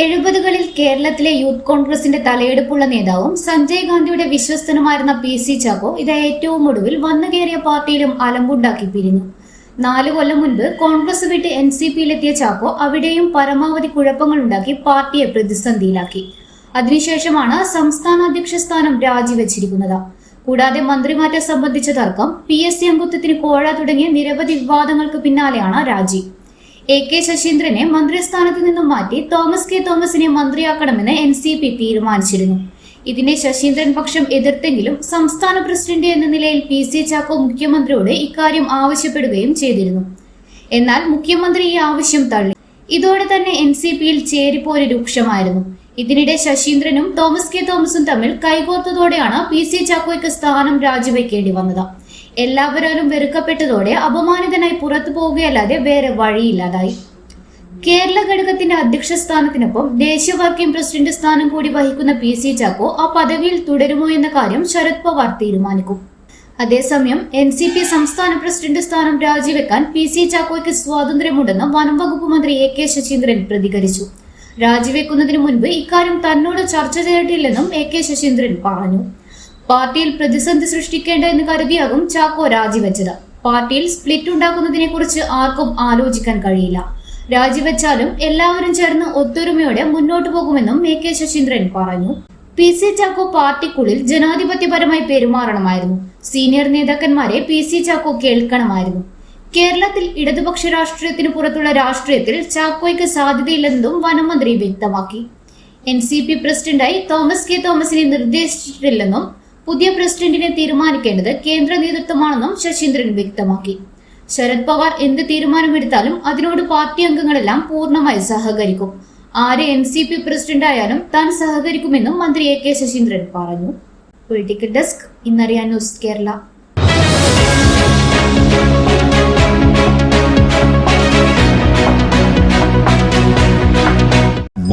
എഴുപതുകളിൽ കേരളത്തിലെ യൂത്ത് കോൺഗ്രസിന്റെ തലയെടുപ്പുള്ള നേതാവും സഞ്ജയ് ഗാന്ധിയുടെ വിശ്വസ്തനുമായിരുന്ന പി സി ചാക്കോ ഇത് ഏറ്റവും ഒടുവിൽ വന്നു കയറിയ പാർട്ടിയിലും അലമ്പുണ്ടാക്കി പിരിഞ്ഞു. നാലു കൊല്ലം മുൻപ് കോൺഗ്രസ് വിട്ട് എൻ സി പിയിലെത്തിയ ചാക്കോ അവിടെയും പരമാവധി കുഴപ്പങ്ങളുണ്ടാക്കി പാർട്ടിയെ പ്രതിസന്ധിയിലാക്കി. അതിനുശേഷമാണ് സംസ്ഥാന അധ്യക്ഷ സ്ഥാനം രാജിവെച്ചിരിക്കുന്നത്. കൂടാതെ മന്ത്രിമാറ്റം സംബന്ധിച്ച തർക്കം പി എസ് സി അംഗത്വത്തിന് കോഴ തുടങ്ങിയ നിരവധി വിവാദങ്ങൾക്ക് പിന്നാലെയാണ് രാജി. എ കെ ശശീന്ദ്രനെ മന്ത്രിസ്ഥാനത്ത് നിന്നും മാറ്റി തോമസ് കെ തോമസിനെ മന്ത്രിയാക്കണമെന്ന് എൻ സി പി തീരുമാനിച്ചിരുന്നു. ഇതിനെ ശശീന്ദ്രൻ പക്ഷം എതിർത്തെങ്കിലും സംസ്ഥാന പ്രസിഡന്റ് എന്ന നിലയിൽ പി സി ചാക്കോ മുഖ്യമന്ത്രിയോട് ഇക്കാര്യം ആവശ്യപ്പെടുകയും ചെയ്തിരുന്നു. എന്നാൽ മുഖ്യമന്ത്രി ഈ ആവശ്യം തള്ളി. ഇതോടെ തന്നെ എൻ സി പിയിൽ ചേരിപ്പോര് രൂക്ഷമായിരുന്നു. ഇതിനിടെ ശശീന്ദ്രനും തോമസ് കെ തോമസും തമ്മിൽ കൈകോർത്തതോടെയാണ് പി സി ചാക്കോയ്ക്ക് സ്ഥാനം രാജിവെക്കേണ്ടി വന്നത്. എല്ലാവരാലും വെറുക്കപ്പെട്ടതോടെ അപമാനിതനായി പുറത്തു പോവുകയല്ലാതെ വേറെ വഴിയില്ലാതായി. കേരള ഘടകത്തിന്റെ അധ്യക്ഷ സ്ഥാനത്തിനൊപ്പം ദേശീയ പ്രസിഡന്റ് സ്ഥാനം കൂടി വഹിക്കുന്ന പി സി ചാക്കോ ആ പദവിയിൽ തുടരുമോ എന്ന കാര്യം ശരത് പവാർ തീരുമാനിക്കും. അതേസമയം എൻ സി പി സംസ്ഥാന പ്രസിഡന്റ് സ്ഥാനം രാജിവെക്കാൻ പി സി ചാക്കോയ്ക്ക് സ്വാതന്ത്ര്യമുണ്ടെന്ന് വനം വകുപ്പ് മന്ത്രി എ കെ ശശീന്ദ്രൻ പ്രതികരിച്ചു. രാജിവെക്കുന്നതിന് മുൻപ് ഇക്കാര്യം തന്നോട് ചർച്ച ചെയ്തിട്ടില്ലെന്നും എ കെ ശശീന്ദ്രൻ പറഞ്ഞു. പാർട്ടിയിൽ പ്രതിസന്ധി സൃഷ്ടിക്കേണ്ട എന്ന് കരുതിയാകും ചാക്കോ രാജിവെച്ചത്. പാർട്ടിയിൽ സ്പ്ലിറ്റ് ഉണ്ടാക്കുന്നതിനെ കുറിച്ച് ആർക്കും ആലോചിക്കാൻ കഴിയില്ല. രാജിവെച്ചാലും എല്ലാവരും ചേർന്ന് ഒത്തൊരുമയോടെ മുന്നോട്ടു പോകുമെന്നും എ കെ ശശീന്ദ്രൻ പറഞ്ഞു. പി സി ചാക്കോ പാർട്ടിക്കുള്ളിൽ ജനാധിപത്യപരമായി പെരുമാറണമായിരുന്നു. സീനിയർ നേതാക്കന്മാരെ പി സി ചാക്കോ കേൾക്കണമായിരുന്നു. കേരളത്തിൽ ഇടതുപക്ഷ രാഷ്ട്രീയത്തിന് പുറത്തുള്ള രാഷ്ട്രീയത്തിൽ ചാക്കോയ്ക്ക് സാധ്യതയില്ലെന്നും വനമന്ത്രി വ്യക്തമാക്കി. എൻ സി പി പ്രസിഡന്റായി തോമസ് കെ തോമസിനെ നിർദ്ദേശിച്ചിട്ടില്ലെന്നും പുതിയ പ്രസിഡന്റിനെ തീരുമാനിക്കേണ്ടത് കേന്ദ്ര നേതൃത്വമാണെന്നും ശശീന്ദ്രൻ വ്യക്തമാക്കി. ശരത് പവാർ എന്ത് തീരുമാനമെടുത്താലും അതിനോട് പാർട്ടി അംഗങ്ങളെല്ലാം പൂർണമായി സഹകരിക്കും. ആര് എൻ സി പി പ്രസിഡന്റായാലും താൻ സഹകരിക്കുമെന്നും മന്ത്രി എ കെ ശശീന്ദ്രൻ പറഞ്ഞു. പൊളിറ്റിക്കൽ ഡെസ്ക് ഇന്നറിയാൻ ന്യൂസ് കേരള.